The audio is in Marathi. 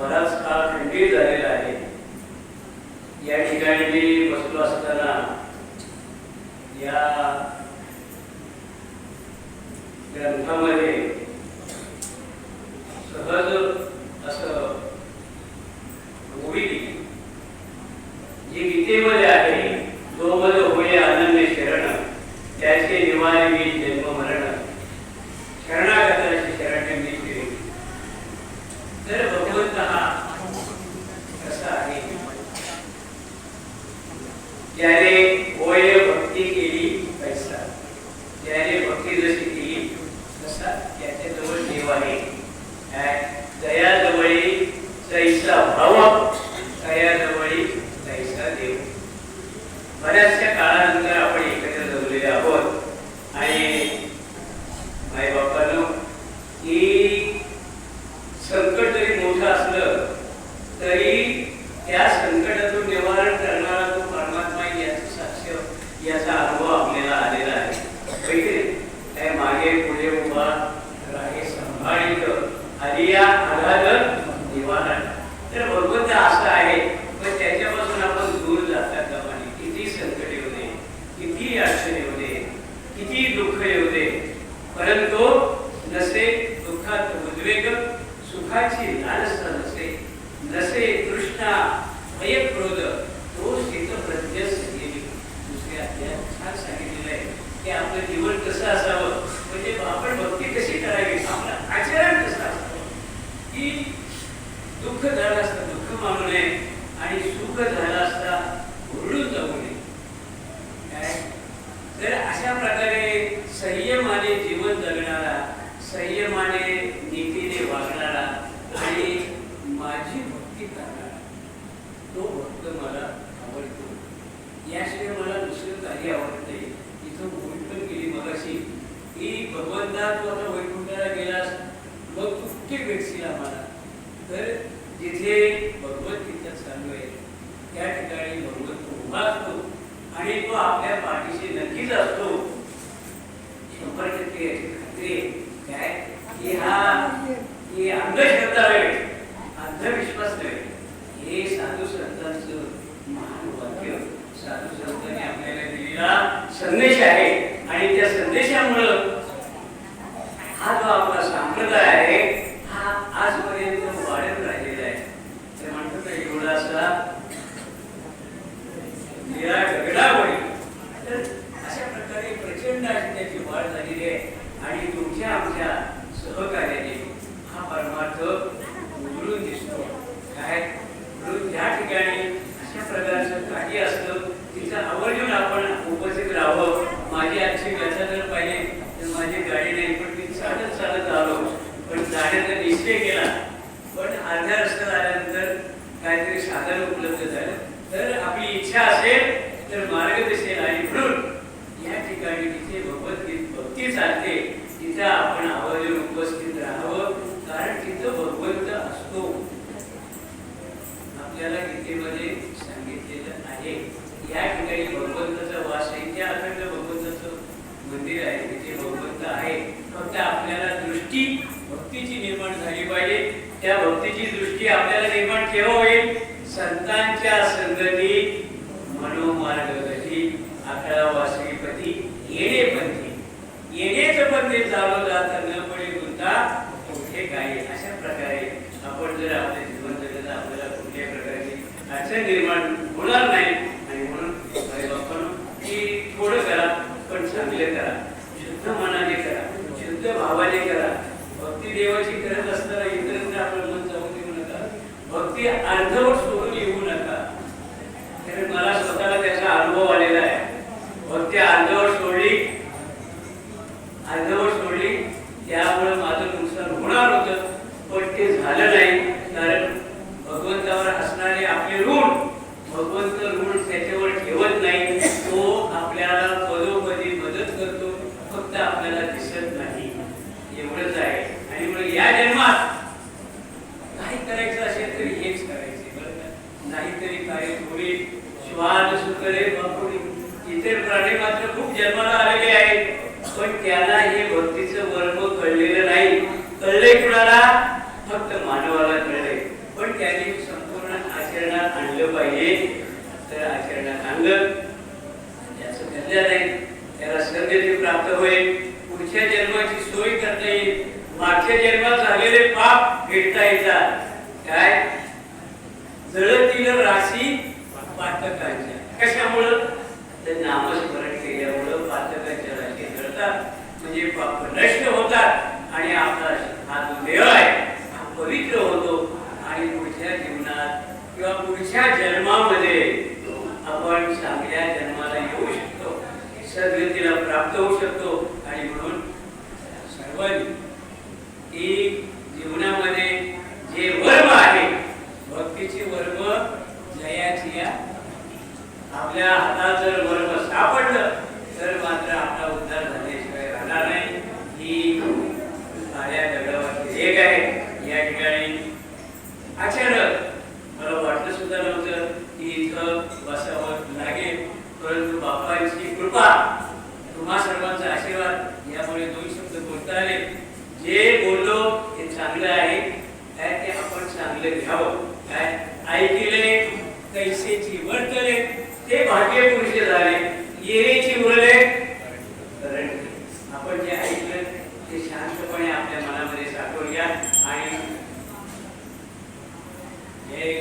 बराच काळ खंडित झालेला आहे. या ठिकाणी मी बसलो असताना या ग्रंथामध्ये सहज असं ओळी दिली. जी गीतेमध्ये आहे जो मज होय आनंद शरण त्याचे निवाय मी जन्म मरण शरणागताची शरण मी फिरे तर भगवंत हा कसा आहे ज्याने होय भक्ती केली पैसा ज्याने भक्ती जशी केली तसा त्याच्याजवळ देव आहे काय? दयाजवळी तैसा भाव दयाजवळी तैसा देव. बऱ्याचशा काळानंतर आपण एकत्र जमलेले आहोत. आणि माई बापांनो की संकट जरी मोठं असलं तरी त्या संकटातून निवारण करणारा तो परमात्मा आहे याचं साक्ष याचा अनुभव आपल्याला आलेला आहे. मागे पुढे उभा राहे सांभाळित आलिया आधार निवारण तर भगवंत असं आहे पण त्याच्यापासून आपण दूर जातात कामा किती संकट येऊ दे किती अडचण येऊ दे किती दुःख येऊ दे परंतु नसे दुःखात उद्वेग सुखाची लालसा नसे नसे कृष्णा भय क्रोध तो शीत प्रत्यय दुसऱ्या अध्यायात छान सांगितलेलं आहे की आपलं जीवन कसं असावं? म्हणजे आपण भक्ती कशी करावी? आपलं आचरण कसं असावं? की दुःख झालं असतं दुःख मानू नये आणि सुख झालं असता ओरडून जाऊ नये. काय? तर अशा प्रकारे संयमाने जीवन जगणारा संयमाने नीतीने वागणारा आणि माझी भक्ती करणारा तो भक्त मला आवडतो. याशिवाय मला दुसरं काही आवडत नाही. इथं भूमी पण गेली मगाशी. की भगवंता तू आता वैकुंठाला गेलास मग तू कुठे भेटशील आम्हाला? तर जिथे भगवद्गीता चालू आहे त्या ठिकाणी भगवंत उभा असतो आणि तो आपल्या पाठीशी नक्कीच असतो. शंभर टक्के याची खात्री काय? की हा ही अंधश्रद्धा आहे. अंधविश्वास नाही. हे साधू संतांचं महान वाक्य. साधू संतांनी आपल्याला दिलेला संदेश आहे. आणि त्या संदेशामुळं हा जो आपला संप्रदाय आहे हा आजपर्यंत वाढत राहिलेला आहे ते म्हणतात ना, एवढासा निरा गगडावळी तर अशा प्रकारे प्रचंड अशी त्याची वाढ झालेली आहे आणि तुमच्या आमच्या सहकार्याने हा परमार्थ उघडून दिसतो काय म्हणून ज्या ठिकाणी अशा प्रकारचं काही असतं तिथं आवर्जून आपण उपस्थित राहावं माझी आजची व्यथा जर पाहिजे तर माझी गाडी नाही पण मी चालत चालत आलो पण जाण्याचा निश्चय केला पण अर्ध्या रस्त्यात आल्यानंतर काहीतरी साधन उपलब्ध झालं. तर आपली इच्छा असेल तर मार्ग दिसेल आणि म्हणून या ठिकाणी जिथे भगवत भक्ती चालते तिथे आपण आवर्जून उपस्थित राहावं कारण तिथं भगवंत असतो आपल्याला गीतेमध्ये सांगितलेलं आहे या ठिकाणी भगवंताचा वास आहे त्या अखंड भगवंताचं मंदिर आहे तिथे भगवंत आहे फक्त आपल्याला दृष्टी भक्तीची निर्माण झाली पाहिजे. त्या भक्तीची दृष्टी आपल्याला निर्माण केव्हा होईल संतांच्या संगती मनोमार्ग गती आकळा वासरीपती येणेपंथी येणेच पंथी चालू जात न पडे गुंता कुठे काय अशा प्रकारे आपण जर आपले जीवन जगत आपल्याला कुठल्याही प्रकारची अडचण निर्माण होणार नाही आणि म्हणून काही आपण की थोडं करा पण चांगले करा शुद्ध मनाने करा शुद्ध भावाने करा भक्ती देवाची करत असताना इतरांना आपलं मन जाऊ देऊ नका. भक्ती अर्धवट सोडून येऊ नका. कारण मला स्वतःला त्याचा अनुभव आलेला आहे. भक्ती अर्धवट सोडली अर्धवट सोडली त्यामुळे माझं नुकसान होणार होतं पण ते झालं नाही कारण भगवंतावर असणारे आपले ऋण भगवंत ऋण त्याच्यावर ठेवत नाही तो आपल्याला पदोपदी मदत करतो फक्त आपल्याला दिसत नाही एवढंच आहे आणि म्हणून या जन्मात काही करायचं असेल तरी हेच करायचे बरं का नाहीतरी काय थोडी श्वान सुकरे बापुडी इतर प्राणी मात्र खूप जन्माला आलेले आहेत पण त्यांना हे भक्तीचं कुणाला? फक्त मानवाला कळले पण त्याने संपूर्ण आचरणात आणलं पाहिजे. तर आचरणात आणलं. त्याचं कल्याण आहे. त्याला सद्गती प्राप्त होईल. पुढच्या जन्माची सोय करता येईल. मागच्या जन्मात झालेले पाप भेटता येतात. काय? जळतील राशी पातकांच्या. कशामुळं? तर नामस्मरण केल्यामुळं पातकांच्या राशी जळतात. म्हणजे पाप नष्ट होतात आणि आपला हा जो देह आहे हा पवित्र होतो आणि पुढच्या जीवनात किंवा पुढच्या जन्मामध्ये आपण चांगल्या जन्माला येऊ शकतो सद्गतीला प्राप्त होऊ शकतो आणि म्हणून सर्वांनी की जीवनामध्ये जे वर्म आहे भक्तीची वर्म जयाची या आपल्या हातात जर वर्म सापडलं तर मात्र आपला उद्धार झाल्याशिवाय राहणार नाही. ही काळ्या दगडावरची एक आहे. या ठिकाणी अचानक चांगलं आहे. काय ते आपण चांगलं घ्यावं. काय ऐकले कैसेची वर्तले ते भाग्य पुरुष झाले. ये उरले आपण जे ऐकलं ते शांतपणे आपल्या मनामध्ये साठवून घ्या. आणि हे